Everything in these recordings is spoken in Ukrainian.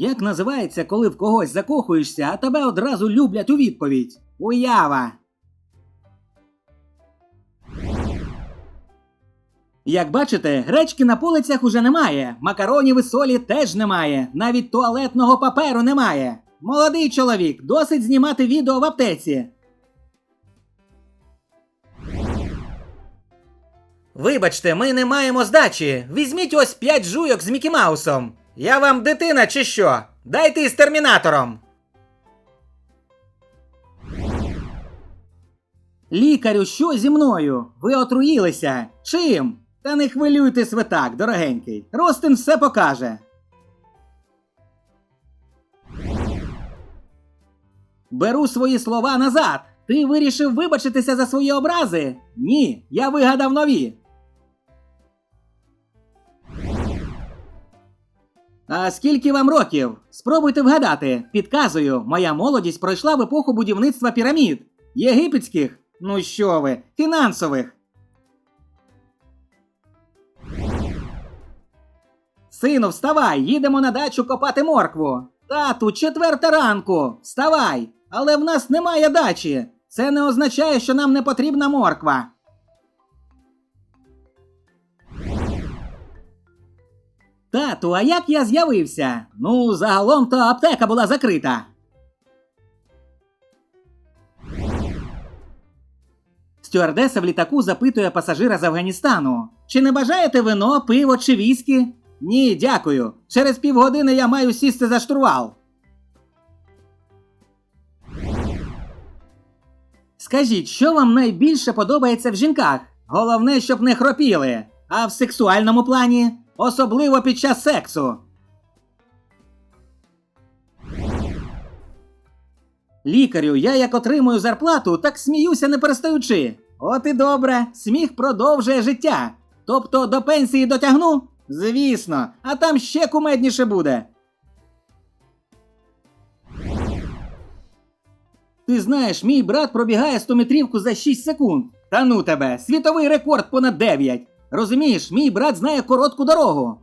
Як називається, коли в когось закохуєшся, а тебе одразу люблять у відповідь? Уява. Як бачите, гречки на полицях уже немає, макаронів і солі теж немає, навіть туалетного паперу немає. Молодий чоловік, досить знімати відео в аптеці. Вибачте, ми не маємо здачі. Візьміть ось п'ять жуйок з Мікі Маусом. Я вам дитина чи що? Дайте із термінатором. Лікарю, що зі мною? Ви отруїлися? Чим? Та не хвилюйтесь ви так, дорогенький. Ростин все покаже. Беру свої слова назад. Ти вирішив вибачитися за свої образи? Ні, я вигадав нові. А скільки вам років? Спробуйте вгадати. Підказую, моя молодість пройшла в епоху будівництва пірамід. Єгипетських? Ну що ви, фінансових. Сину, вставай, їдемо на дачу копати моркву. Тату, четверта ранку. Вставай. Але в нас немає дачі. Це не означає, що нам не потрібна морква. Тату, а як я з'явився? Ну, загалом то аптека була закрита. Стюардеса в літаку запитує пасажира з Афганістану: Чи не бажаєте вино, пиво чи віскі? Ні, дякую. Через півгодини я маю сісти за штурвал. Скажіть, що вам найбільше подобається в жінках? Головне, щоб не хропіли. А в сексуальному плані, особливо під час сексу. Лікарю, я як отримую зарплату, так сміюся не перестаючи. От і добре, сміх продовжує життя. Тобто до пенсії дотягну? Звісно, а там ще кумедніше буде. Ти знаєш, мій брат пробігає 100-метрівку за 6 секунд. Та ну тебе, світовий рекорд понад 9. Розумієш, мій брат знає коротку дорогу.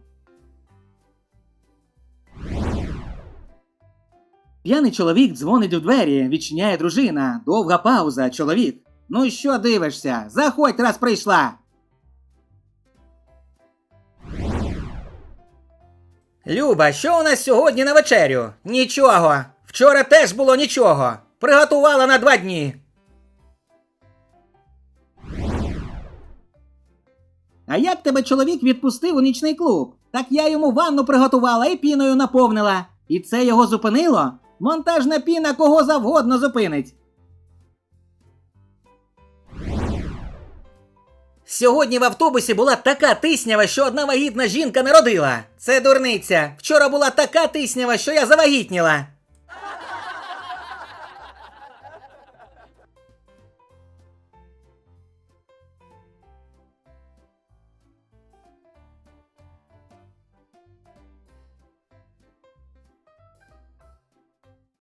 П'яний чоловік дзвонить у двері, відчиняє дружина. Довга пауза, чоловік. Ну що дивишся? Заходь, раз прийшла. Люба, що у нас сьогодні на вечерю? Нічого. Вчора теж було нічого. Приготувала на два дні. А як тебе чоловік відпустив у нічний клуб? Так я йому ванну приготувала і піною наповнила. І це його зупинило? Монтажна піна кого завгодно зупинить. Сьогодні в автобусі була така тиснява, що одна вагітна жінка не родила. Це дурниця. Вчора була така тиснява, що я завагітніла.